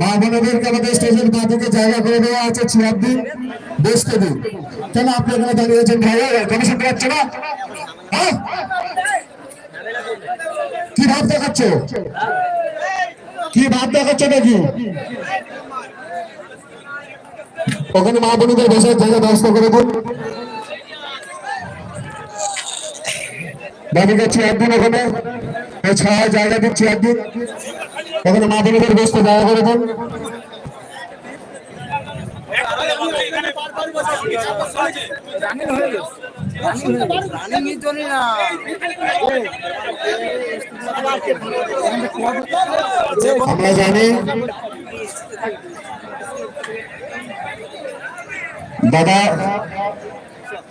মা বোনদেরকে আমাদের স্টেশন থেকে জায়গা করে দেওয়া আছে চেয়ার দিন দিন কেন আপনি এখানে দাঁড়িয়ে আছেন, ভাই কোনো শুনতে পাচ্ছে না? কি ভাব দেখাচ্ছ? কি ভাব দেখাচ্ছ নাকি? ওখানে মা বোনদের বসার জায়গা ব্যবস্থা করে দিন। বাড়িকে চেয়ার দিন ওখানে ছায় জায়গা দিন চেয়ার দিন ওখানে মা বোনদের বসতে করে দিন। আমরা জানি দাদা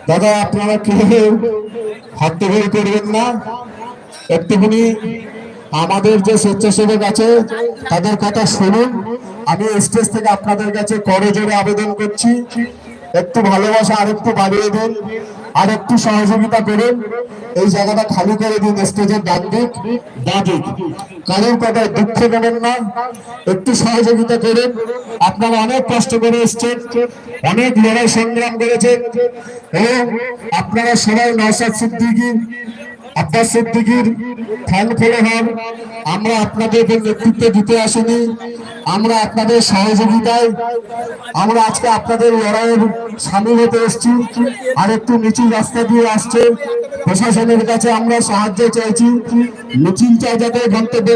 দাদা, আপনারা কেউ হট্টগোল করবেন না। একটুখানি আমাদের যে স্বেচ্ছাসেবক আছে, তাদের কথা শুনুন। আমি স্টেজ থেকে আপনাদের কাছে করজোরে আবেদন করছি। একটু ভালোবাসা আর একটু বাড়িয়ে দিন, আর একটু সহযোগিতা করুন। এই জায়গাটা খালি করে দিন, স্টেজের ডান দিক দিক। কারোর কথায় দুঃখ নেবেন না। একটু সহযোগিতা করুন। আপনারা অনেক কষ্ট করে এসছেন, অনেক লড়াই সংগ্রাম করেছেন। এবং আপনারা সবাই নওশাদ সিদ্দিকী আব্বাস সিদ্দিকির ফ্যান হন আমরা আপনাদেরকে নেতৃত্ব দিতে আসিনি। আমরা আপনাদের সহযোগিতায় আমরা আজকে আপনাদের লড়াইয়ের সামিল হতে এসেছি। আর একটু নিচু রাস্তা দিয়ে আসছে। প্রশাসনের কাছে আমরা সাহায্য চাইছি। মিছিলটা যাতে গন্তব্যে